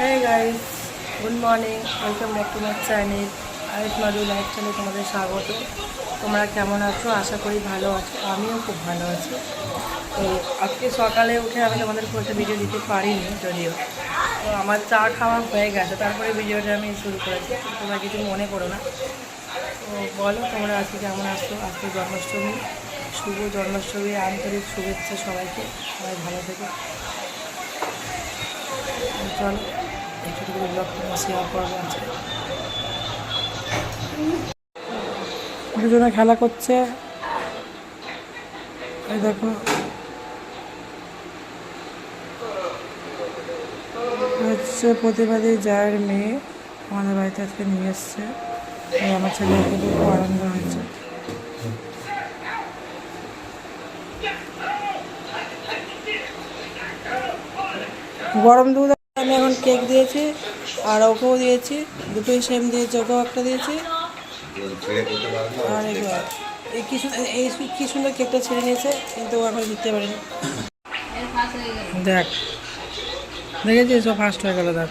Hey guys good morning welcome back to my channel Ayush Madhu life চ্যানেলে তোমাদের স্বাগত। তোমরা কেমন আছো? আশা করি ভালো আছো। আমিও খুব ভালো আছি। তো আজকে সকালে উঠে আমি তোমাদের খুব ভিডিও দিতে পারিনি যদিও। তো আমার চা খাওয়া হয়ে গেছে, তারপরে ভিডিওটা আমি শুরু করেছি। তোমরা কিছু মনে করো না। তো বলো তোমরা আজকে কেমন আছো? আজকে জন্মাষ্টমী। শুভ জন্মাষ্টমী, আন্তরিক শুভেচ্ছা সবাইকে। সবাই ভালো থেকে। চল। দুজনে খেলা করছে। এই দেখো। হচ্ছে প্রতিবাদী জায়ের মেয়ে আমাদের বাড়িতে আজকে নিয়ে এসছে। আমার ছেলে খুব আনন্দ হয়েছে গরম দুধ আমি এখন কেক দিয়েছি, আর ওকেও দিয়েছি, দুটোই সেম দিয়েছি, ওকেও একটা দিয়েছি। আর এই কি এই কি সুন্দর কেকটা ছেড়ে নিয়েছে, কিন্তু ও এখন দিতে পারিনি। দেখ, দেখেছিস, ও ফার্স্ট হয়ে গেল, দেখ।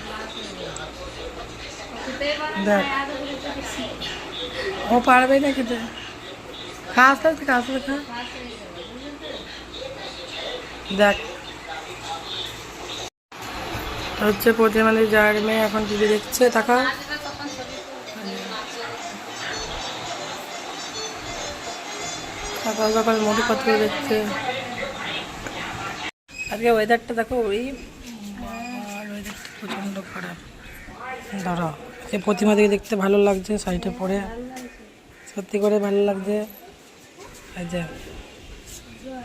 দেখ। ও পারবে না খেতে। খা আস্তে আস্তে খা খা দেখ। হচ্ছে প্রতিমালি যার মেয়ে এখন টিভি দেখছে তাকা সকাল সকাল মুড়িপত্র দেখছে। আজকে ওয়েদারটা দেখো, ওই ওয়েদারটা প্রচণ্ড খারাপ। দাঁড়া এই প্রতিমা দিকে দেখতে ভালো লাগছে, শাড়িটা পরে। সত্যি করে ভালো লাগছে।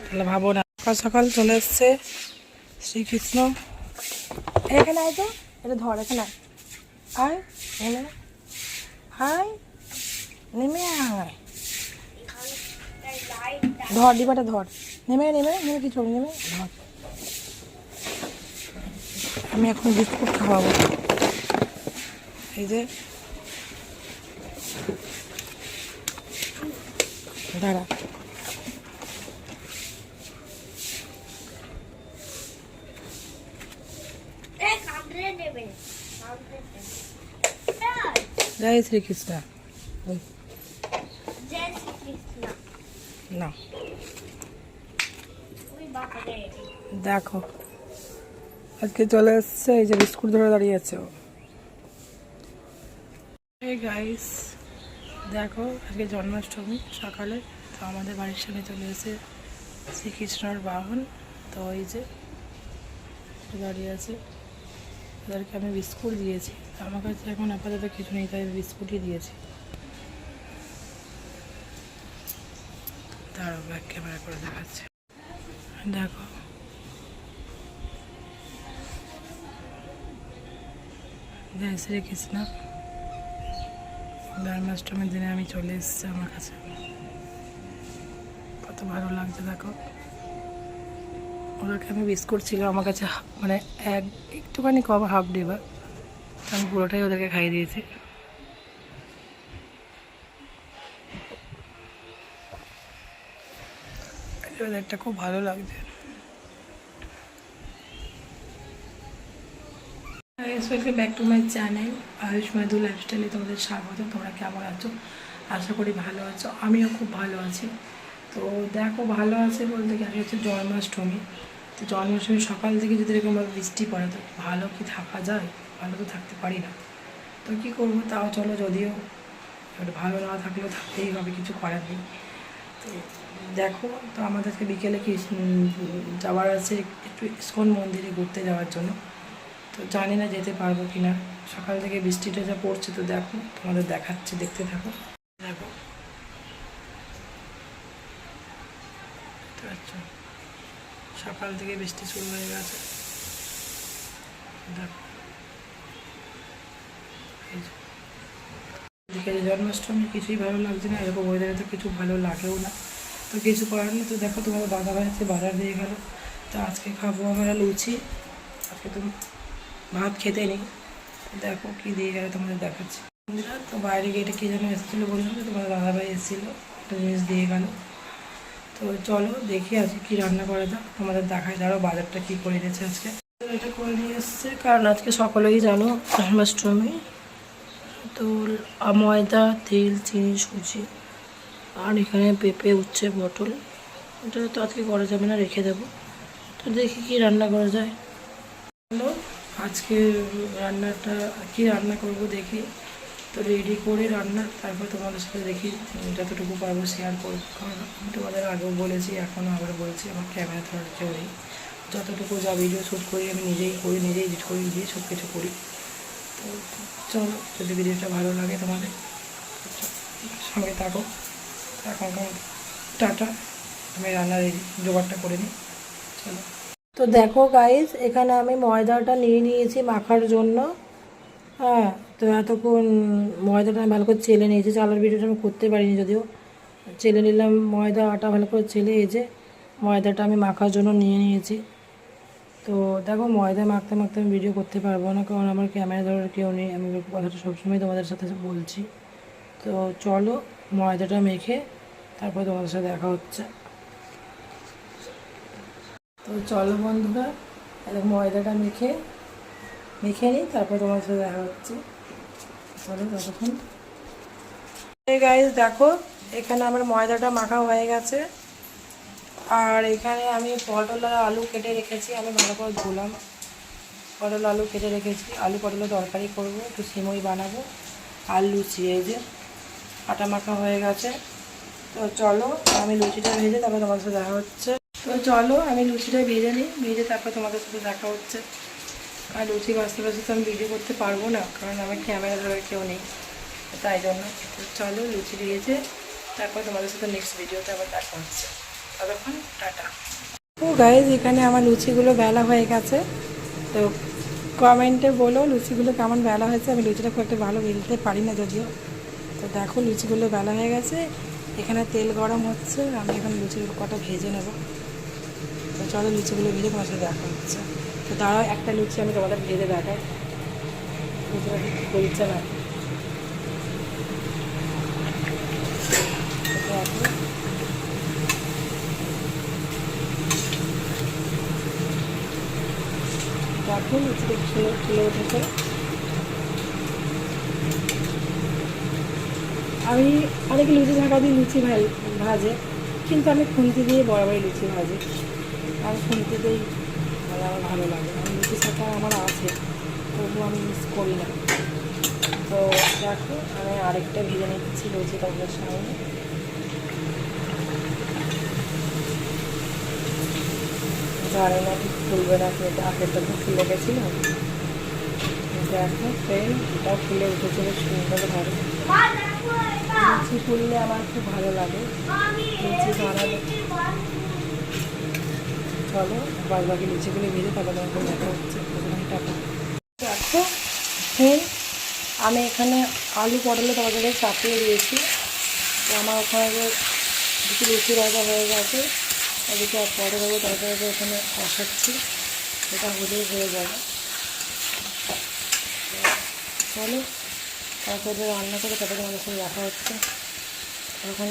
তাহলে ভাবো না। সকাল সকাল চলে এসছে শ্রীকৃষ্ণ। এখানে আয় তো, এটা ধর, এখানে আয়। আয়, এখানে আয়। নেমে আয়। ধর ডিবাটা ধর। নেমে নেমে নেমে কিছু নেমে ধর। আমি এখন বিস্কুট খাওয়াবো এই যে। দাঁড়া। জয় শ্রীকৃষ্ণ ওই, না দেখো। আজকে চলে এসছে এই যে বিস্কুট ধরে দাঁড়িয়ে আছে গাইস দেখো আজকে জন্মাষ্টমী সকালে তো আমাদের বাড়ির সামনে চলে এসে শ্রীকৃষ্ণর বাহন। তো এই যে দাঁড়িয়ে আছে। ওদেরকে আমি বিস্কুট দিয়েছি। আমার কাছে এখন আপাতত কিছু নেই, তাই বিস্কুটই দিয়েছি। দাঁড়াও, ব্যাক ক্যামেরা করে দেখাচ্ছে। দেখো। জয় শ্রীকৃষ্ণ। জন্মাষ্টমীর দিনে আমি চলে এসেছি আমার কাছে। কত ভালো লাগছে, দেখো। ওদেরকে আমি বিস্কুট ছিল আমার কাছে মানে এক, একটুখানি কম হাফ ডিবা আমি পুরোটাই ওদেরকে খাইয়ে দিয়েছি। ওদেরটা খুব ভালো লাগছে। Welcome back to my channel Ayush Madhu লাইফস্টাইলে তোমাদের স্বাগত তোমরা কেমন আছো? আশা করি ভালো আছো, আমিও খুব ভালো আছি। তো দেখো ভালো আছে বলতে কি আজকে হচ্ছে জন্মাষ্টমী। তো জন্মাষ্টমী সকাল থেকে যদি এরকমভাবে বৃষ্টি পড়ে, তো ভালো কি থাকা যায়? ভালো তো থাকতে পারি না। তো কী করব তাও চলো যদিও একটু ভালো না থাকলেও থাকতেই হবে, কিছু করার নেই। তো দেখো, তো আমাদেরকে বিকেলে কি যাওয়ার আছে একটু ইস্কন মন্দিরে ঘুরতে যাওয়ার জন্য। তো জানি না যেতে পারব কি না সকাল থেকে বৃষ্টিটা যা পড়ছে, তো দেখো তোমাদের দেখাচ্ছে, দেখতে থাকো। দেখো পাচ্ছ? সকাল থেকে বৃষ্টি শুরু হয়ে গেছে। জন্মাষ্টমী কিছুই ভালো লাগছে না, এরকম ওয়েদারে তো কিছু ভালো লাগেও না। তো কিছু করার নেই, তো দেখো তোমাদের দাদা ভাই আজকে বাজার দিয়ে গেল। তো আজকে খাব আমরা লুচি। আজকে তো ভাত খেতে নেই। দেখো কি দিয়ে গেলো তোমাদের দেখাচ্ছি। তো বাইরে গেটে কী যেন এসেছিল বললাম যে তোমাদের দাদাভাই এসেছিল, একটা জিনিস দিয়ে গেল। তো চলো দেখি আজকে কি রান্না করা যাক তোমাদের দেখায় দাঁড়াও বাজারটা কি করে দিয়েছে আজকে। এটা করে নিয়ে এসছে, কারণ আজকে সকলেই জানো জন্মাষ্টমী তো ময়দা, তেল, চিনি, সুজি, আর এখানে পেঁপে, উচ্ছে, পটল। এটা তো আজকে করা যাবে না, রেখে দেবো। তো দেখি কি রান্না করা যায়। আজকে রান্নাটা, কি রান্না করব দেখি। তো রেডি করে রান্না, তারপর তোমাদের সাথে দেখি যতটুকু পারব শেয়ার করব। কারণ আমি তোমাদের আগেও বলেছি, এখনও আবার বলছি, আমার ক্যামেরা ধরার কেউ নেই। যতটুকু যা ভিডিও শ্যুট করি, আমি নিজেই করি, নিজেই এডিট করি, নিজেই সব কিছু করি। তো চলো, যদি ভিডিওটা ভালো লাগে তোমাদের, সঙ্গে থাকো। এখন টাটা। আমি রান্নার জোগাড়টা করে নিই। চলো। তো দেখো গাইজ এখানে আমি ময়দাটা নিয়ে নিয়েছি মাখার জন্য। হ্যাঁ তো এতক্ষণ ময়দাটা ভালো করে চেলে নিয়েছি, চালার ভিডিওটা আমি করতে পারিনি যদিও। চেলে নিলাম ময়দা, আটা ভালো করে চেলে যে ময়দাটা আমি মাখার জন্য নিয়ে নিয়েছি। তো দেখো ময়দা মাখতে মাখতে আমি ভিডিও করতে পারব না, কারণ আমার ক্যামেরা ধরার কেউ নেই, আমি কথাটা সবসময় তোমাদের সাথে বলছি। তো চলো ময়দাটা মেখে তারপর তোমাদের সাথে দেখা হচ্ছে। তো চলো বন্ধুরা ময়দাটা মেখে মেখে নিই, তারপর তোমার সাথে দেখা হচ্ছে। চলো ততক্ষণ। গাইজ দেখো, এখানে আমার ময়দাটা মাখা হয়ে গেছে। আর এখানে আমি পটল আর আলু কেটে রেখেছি, আমি ভালো করে ধুলাম। পটল, আলু কেটে রেখেছি। আলু পটলের তরকারি করব, একটু সিমই বানাবো। আর লুচি, এই যে আটা মাখা হয়ে গেছে। তো চলো, আমি লুচিটা ভেজে তারপর তোমাদের সাথে দেখা হচ্ছে। তো চলো, আমি লুচিটা ভেজে নিই, ভেজে তারপর তোমাদের সাথে দেখা হচ্ছে। আর লুচি ভাজতে ভাজতে তো আমি ভিডিও করতে পারব না, কারণ আমার ক্যামেরা ধরার কেউ নেই। তাই জন্য চলো লুচি দিয়েছে। তারপর তোমাদের সাথে নেক্সট ভিডিওতে আবার দেখা হচ্ছে। ততক্ষণ টাটা। ও গাইজ এখানে আমার লুচিগুলো বেলা হয়ে গেছে। তো কমেন্টে বলো লুচিগুলো কেমন বেলা হয়েছে। আমি লুচিটা খুব একটা ভালো বেলতে পারি না যদিও। তো দেখো লুচিগুলো বেলা হয়ে গেছে। এখানে তেল গরম হচ্ছে। আমি এখন লুচিগুলো কটা ভেজে নেব। তো চলো লুচিগুলো ভেজে তোমার সাথে দেখা হচ্ছে। দাঁড়াও, একটা লুচি আমি তোমাদের ভেজে দেখাই বলছে না। আমি অনেকে লুচি ঢাকা দিয়ে লুচি ভাজে কিন্তু আমি খুন্তি দিয়ে বরাবরই লুচি ভাজি। আমি খুন্তিতেই মানে আমার ভালো লাগে। আমি লুচি শাখা আমার আছে তবুও আমি মিস করি না। তো দেখো আমি আরেকটা ভেজে নিচ্ছি লুচি তোমাদের সামনে। জানি না ঠিক ফুলবে না কি এটা আগেরটা তো ফুলে গেছিল। দেখো ফ্রেন্ড এটাও ফুলে উঠেছে বেশ সুন্দর ভাবে লুচি ফুললে আমার খুব ভালো লাগে। লুচি বানালে চলো বাদ বাকি লুচিগুলো ভেজে তারপর তোমাকে দেখা হচ্ছে দেখো ফ্রেন্ড আমি এখানে আলু পটলে তরকারি চাপিয়ে দিয়েছি। আমার ওখানে কিছু লুচি ভাজা হয়ে গেছে এদিকে আর পটল আলু তরকারি এখানে কষাচ্ছি এটা হলেই হয়ে যাবে। চলো, তারপরে রান্না করে তারপরে আমাদের সঙ্গে দেখা হচ্ছে। এখন